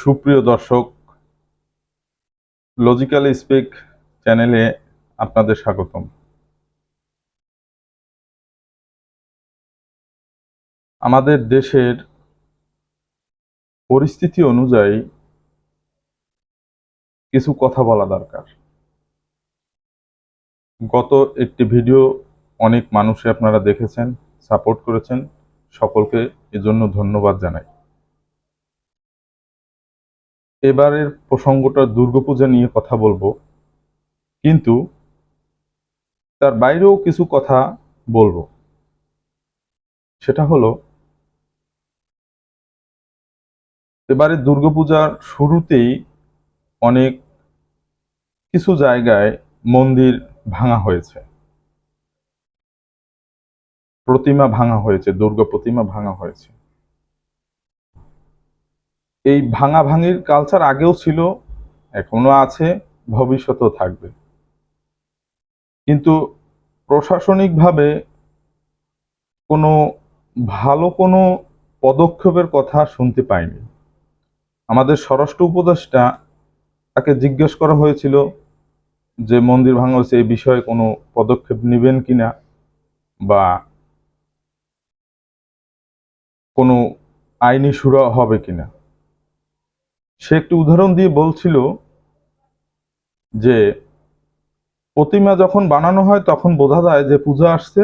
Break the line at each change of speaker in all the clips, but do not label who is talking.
সুপ্রিয় দর্শক logical speak চ্যানেলে আপনাদের স্বাগতম। আমাদের দেশের পরিস্থিতি অনুযায়ী কিছু কথা বলা দরকার। গত একটি ভিডিও অনেক মানুষে আপনারা দেখেছেন, সাপোর্ট করেছেন। সকলকে এজন্য ধন্যবাদ জানাই। এবারের প্রসঙ্গটা দুর্গাপূজা নিয়ে কথা বলব। কিন্তু তার বাইরেও কিছু কথা বলব। সেটা হলো, এবারে দুর্গাপূজার শুরুতেই অনেক কিছু জায়গায় মন্দির ভাঙা হয়েছে। প্রতিমা ভাঙা হয়েছে, দুর্গা প্রতিমা ভাঙা হয়েছে। এই ভাঙাভাঙির কালচার আগেও ছিল, এখনও আছে, ভবিষ্যতেও থাকবে। কিন্তু প্রশাসনিকভাবে কোনো ভালো কোনো পদক্ষেপের কথা শুনতে পাইনি। আমাদের স্বরাষ্ট্র উপদেষ্টা তাকে জিজ্ঞেস করা হয়েছিল যে মন্দির ভাঙা হয়েছে এই বিষয়ে কোনো পদক্ষেপ নেবেন কিনা বা কোনো আইনি সুরা হবে কিনা। সে একটি উদাহরণ দিয়ে বলছিল যে, প্রতিমা যখন বানানো হয় তখন বোঝা যায় যে পূজা আসছে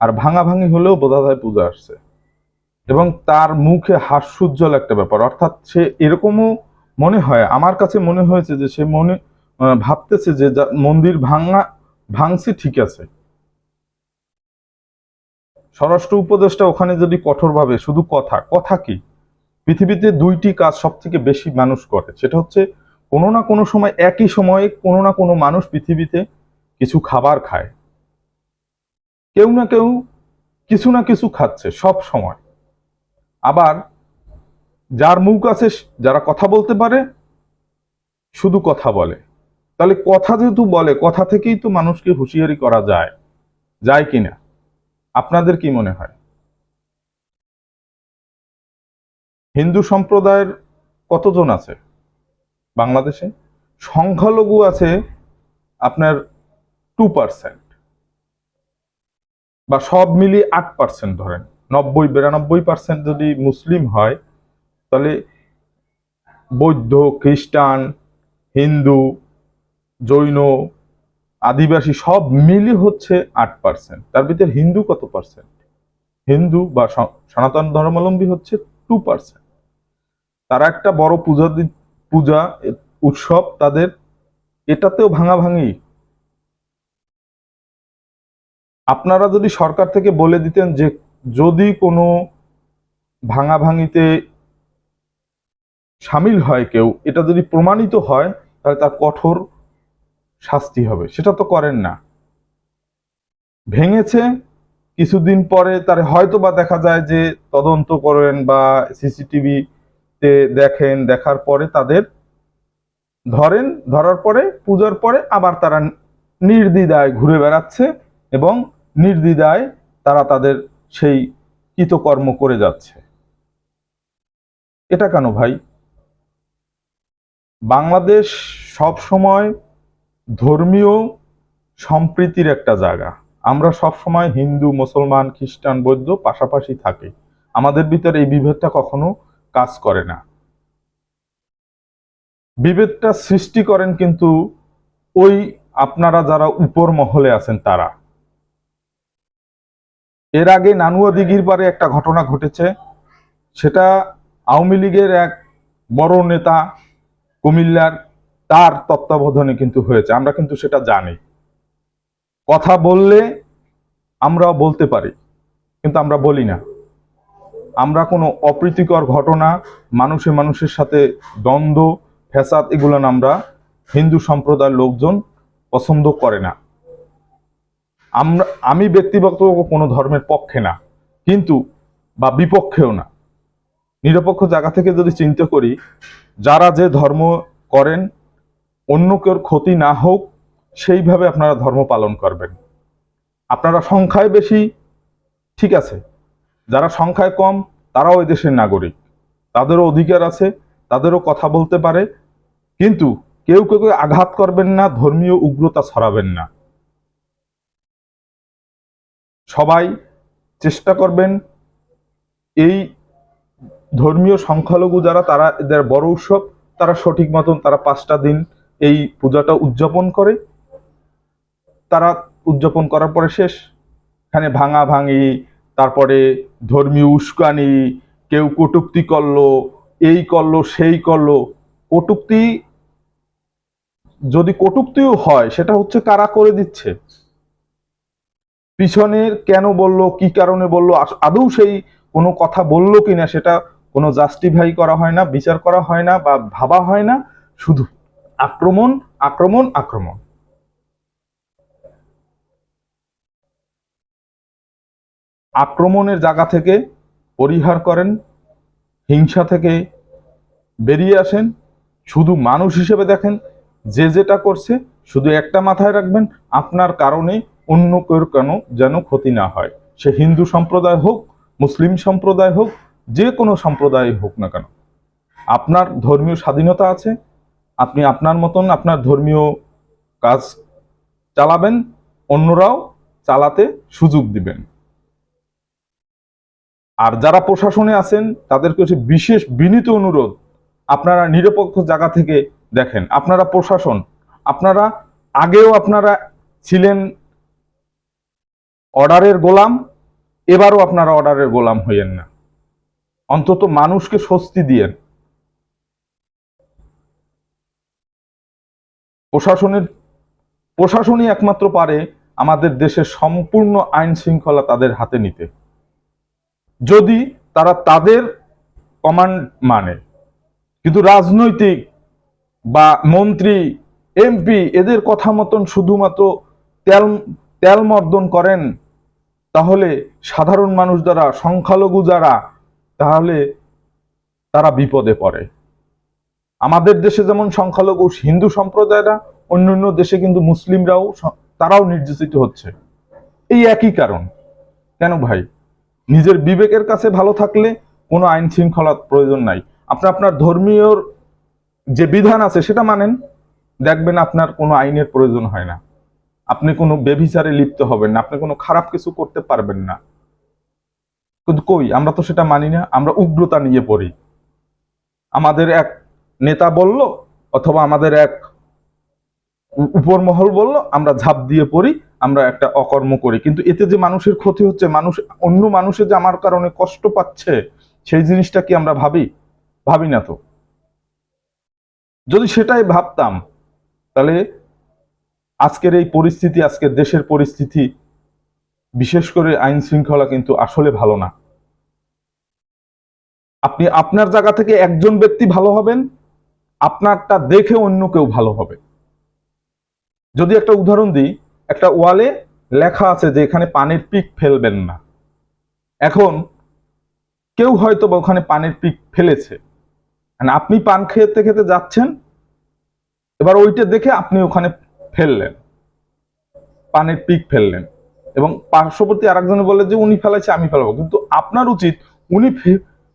আর ভাঙা ভাঙি হলেও বোঝা যায় পূজা আসছে। এবং তার মুখে হাস্যোজ্জ্বল একটা ব্যাপার। অর্থাৎ সে এরকমও মনে হয়, আমার কাছে মনে হয়েছে যে সে মনে ভাবতেছে যে, মন্দির ভাঙা, ভাঙছে ঠিক আছে। স্বরাষ্ট্র উপদেষ্টা ওখানে যদি কঠোরভাবে, শুধু কথা কথা কি? পৃথিবীতে দুইটি কাজ সব থেকে বেশি মানুষ করে। সেটা হচ্ছে, কোনো না কোনো সময় একই সময়ে কোনো না কোনো মানুষ পৃথিবীতে কিছু খাবার খায়। কেউ না কেউ কিছু না কিছু খাচ্ছে সব সময়। আবার যার মুখ আছে যারা কথা বলতে পারে, শুধু কথা বলে। তাহলে কথা যেহেতু বলে, কথা থেকেই তো মানুষকে হুঁশিয়ারি করা যায়। যায় কিনা? আপনাদের কি মনে হয়? হিন্দু সম্প্রদায়ের কতজন আছে বাংলাদেশে? সংখ্যালঘু আছে আপনার টু পার্সেন্ট বা সব মিলিয়ে আট পার্সেন্ট ধরেন। নব্বই, বিরানব্বই পার্সেন্ট যদি মুসলিম হয়, তাহলে বৌদ্ধ, খ্রিস্টান, হিন্দু, জৈন, আদিবাসী সব মিলি হচ্ছে আট পার্সেন্ট তার ভিতরে হিন্দু কত পার্সেন্ট হিন্দু বা সনাতন ধর্মাবলম্বী হচ্ছে টু পার্সেন্ট তারা একটা বড় পূজা পূজা উৎসব তাদের এটাতেও ভাঙাভাঙি। আপনারা যদি সরকার থেকে বলে দিতেন যে যদি কোনো ভাঙাভাঙিতে সামিল হয় কেউ, এটা যদি প্রমাণিত হয়, তাহলে তার কঠোর শাস্তি হবে। সেটা তো করেন না। ভেঙেছে, কিছুদিন পরে তার হয়তো বা দেখা যায় যে তদন্ত করেন বা সিসিটিভি দেখেন, দেখার পরে তাদের ধরেন, ধরার পরে, পূজার পরে আবার তারা নির্দ্বিধায় ঘুরে বেড়াচ্ছে এবং নির্দ্বিধায় তারা তাদের সেই কৃতকর্ম করে যাচ্ছে। এটা কেন ভাই? বাংলাদেশ সব সময় ধর্মীয় সম্প্রীতির একটা জায়গা। আমরা সব সময় হিন্দু, মুসলমান, খ্রিস্টান, বৌদ্ধ পাশাপাশি থাকি। আমাদের ভিতরে এই বিভেদটা কখনো কাজ করে না। বিভেদটা সৃষ্টি করেন কিন্তু ওই আপনারা যারা উপর মহলে আছেন তারা। এর আগে নানুয়া দিঘির পারে একটা ঘটনা ঘটেছে, সেটা আওয়ামী লীগের এক বড় নেতা কুমিল্লার তার তত্ত্বাবধানে কিন্তু হয়েছে, আমরা কিন্তু সেটা জানি। কথা বললে আমরা বলতে পারি, কিন্তু আমরা বলি না। আমরা কোনো অপ্রীতিকর ঘটনা, মানুষে মানুষের সাথে দ্বন্দ্ব, ফ্যাসাদ এগুলো আমরা হিন্দু সম্প্রদায়ের লোকজন পছন্দ করে না। আমরা, আমি ব্যক্তিগত কোনো ধর্মের পক্ষে না, কিন্তু বা বিপক্ষেও না। নিরপেক্ষ জায়গা থেকে যদি চিন্তা করি, যারা যে ধর্ম করেন, অন্য কেউ ক্ষতি না হোক, সেইভাবে আপনারা ধর্ম পালন করবেন। আপনারা সংখ্যায় বেশি, ঠিক আছে। যারা সংখ্যায় কম, তারাও এই দেশের নাগরিক। তাদেরও অধিকার আছে, তাদেরও কথা বলতে পারে, কিন্তু কেউ কেউ আঘাত করবেন না, ধর্মীয় উগ্রতা ছড়াবেন না। সবাই চেষ্টা করবেন এই ধর্মীয় সংখ্যালঘু যারা, তারা এদের বড় উৎসব, তারা সঠিক মতন তারা পাঁচটা দিন এই পূজাটা উদযাপন করে। তারা উদযাপন করার পরে শেষ। এখানে ভাঙা ভাঙি তারপরে ধর্মীয় উস্কানি, কেউ কটুক্তি করল, এই করল, সেই করল। কটুক্তি, যদি কটুক্তিও হয়, সেটা হচ্ছে কারা করে দিচ্ছে? পিছনের কেন বলল, কি কারণে বলল আদৌ সেই কোনো কথা বলল কিনা, সেটা কোনো জাস্টিফাই করা হয় না, বিচার করা হয় না বা ভাবা হয় না। শুধু আক্রমণ আক্রমণ আক্রমণ। আক্রমণের জায়গা থেকে পরিহার করেন, হিংসা থেকে বেরিয়ে আসেন, শুধু মানুষ হিসেবে দেখেন, যে যেটা করছে শুধু একটা মাথায় রাখবেন, আপনার কারণে অন্য কেউ কেন যেন ক্ষতি না হয়। সে হিন্দু সম্প্রদায় হোক, মুসলিম সম্প্রদায় হোক, যে কোনো সম্প্রদায় হোক না কেন। আপনার ধর্মীয় স্বাধীনতা আছে, আপনি আপনার মতন আপনার ধর্মীয় কাজ চালাবেন, অন্যরাও চালাতে সুযোগ দিবেন। আর যারা প্রশাসনে আছেন, তাদেরকে হচ্ছে বিশেষ বিনীত অনুরোধ, আপনারা নিরপেক্ষ জায়গা থেকে দেখেন। আপনারা প্রশাসন, আপনারা আগেও আপনারা ছিলেন অর্ডারের গোলাম, এবারও আপনারা অর্ডারের গোলাম হইয়েন না। অন্তত মানুষকে স্বস্তি দিয়েন। প্রশাসনের, প্রশাসনই একমাত্র পারে আমাদের দেশের সম্পূর্ণ আইন শৃঙ্খলা তাদের হাতে নিতে। যদি তারা তাদের কমান্ড মানে। কিন্তু রাজনৈতিক বা মন্ত্রী এমপি এদের কথা মতন শুধুমাত্র তেল তেল মর্দন করেন, তাহলে সাধারণ মানুষ যারা, সংখ্যালঘু যারা, তাহলে তারা বিপদে পড়ে। আমাদের দেশে যেমন সংখ্যালঘু হিন্দু সম্প্রদায়রা, অন্যান্য দেশে কিন্তু মুসলিমরাও তারাও নির্যাতিত হচ্ছে। এই একই কারণ। কেন ভাই? নিজের বিবেকের কাছে ভালো থাকলে কোনো আইন শৃঙ্খলার প্রয়োজন নাই। আপনি আপনার ধর্মীয় যে বিধান আছে সেটা মানেন, দেখবেন আপনার কোনো আইনের প্রয়োজন হয় না। আপনি কোনো বেভিচারে লিপ্ত হবেন না, আপনি কোনো খারাপ কিছু করতে পারবেন না। কিন্তু কই, আমরা তো সেটা মানি না, আমরা উগ্রতা নিয়ে পড়ি। আমাদের এক নেতা বলল, অথবা আমাদের এক উ- উপর মহল বলল, আমরা ঝাঁপ দিয়ে পড়ি আমরা একটা অকর্ম করি। কিন্তু এতে যে মানুষের ক্ষতি হচ্ছে, মানুষ, অন্য মানুষের যে আমার কারণে কষ্ট পাচ্ছে, সেই জিনিসটা কি আমরা ভাবি? ভাবি না তো। যদি সেটাই ভাবতাম, তাহলে আজকের এই পরিস্থিতি, আজকের দেশের পরিস্থিতি, বিশেষ করে আইন শৃঙ্খলা কিন্তু আসলে ভালো না। আপনি আপনার জায়গা থেকে একজন ব্যক্তি ভালো হবেন, আপনারটা দেখে অন্য কেউ ভালো হবে। যদি একটা উদাহরণ দিই একটা ওয়ালে লেখা আছে যে এখানে পানির পিক ফেলবেন না। এখন কেউ হয়তো বা ওখানে পানির পিক ফেলেছে। আপনি পান খেতে খেতে যাচ্ছেন, এবার ওইটা দেখে আপনি ওখানে ফেললেন, পানির পিক ফেললেন। এবং পার্শ্ববর্তী আরেকজনে বলে যে, উনি ফেলাইছে আমি ফেলাবো। কিন্তু আপনার উচিত উনি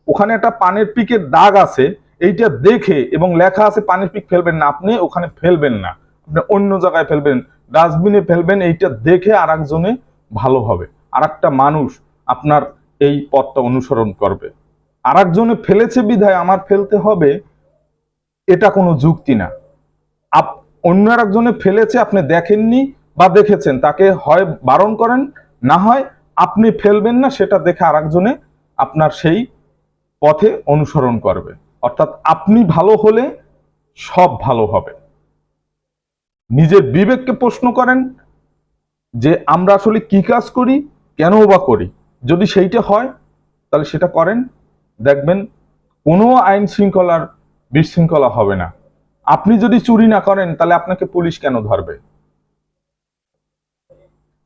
ওখানে একটা পানের পিকের দাগ আছে, এইটা দেখে এবং লেখা আছে পানের পিক ফেলবেন না, আপনি ওখানে ফেলবেন না, আপনি অন্য জায়গায় ফেলবেন। ডাস্টবিনে ফেলবেন, এইটা দেখে আর একজনে ভালো হবে। আর একটা মানুষ আপনার এই পথটা অনুসরণ করবে। আর একজনে ফেলেছে বিধায় আমার ফেলতে হবে, এটা কোনো যুক্তি না। আপ অন্য একজনে ফেলেছে, আপনি দেখেননি বা দেখেছেন, তাকে হয় বারণ করেন, না হয় আপনি ফেলবেন না, সেটা দেখে আরেকজনে আপনার সেই পথে অনুসরণ করবে। অর্থাৎ আপনি ভালো হলে সব ভালো হবে। নিজের বিবেককে প্রশ্ন করেন যে আমরা আসলে কি কাজ করি কেন বা করি। যদি সেইটা হয়, তাহলে সেটা করেন। দেখবেন কোনো আইন শৃঙ্খলার বিশৃঙ্খলা হবে না। আপনি যদি চুরি না করেন, তাহলে আপনাকে পুলিশ কেন ধরবে?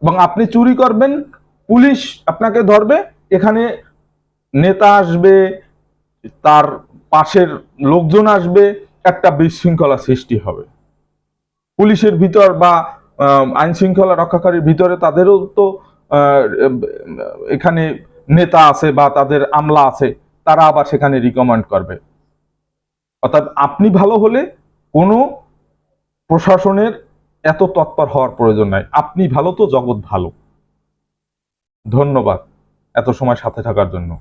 এবং আপনি চুরি করবেন, পুলিশ আপনাকে ধরবে, এখানে নেতা আসবে, তার পাশের লোকজন আসবে, একটা বিশৃঙ্খলা সৃষ্টি হবে। পুলিশের ভিতর বা আইন শৃঙ্খলা রক্ষাকারীর ভিতরে তাদেরও তো এখানে নেতা আছে বা তাদের আমলা আছে, তারা আবার সেখানে রিকমেন্ড করবে। অর্থাৎ আপনি ভালো হলে কোনো প্রশাসনের এত তৎপর হওয়ার প্রয়োজন নাই। আপনি ভালো তো জগৎ ভালো। ধন্যবাদ। এত সময় সাথে থাকার জন্য।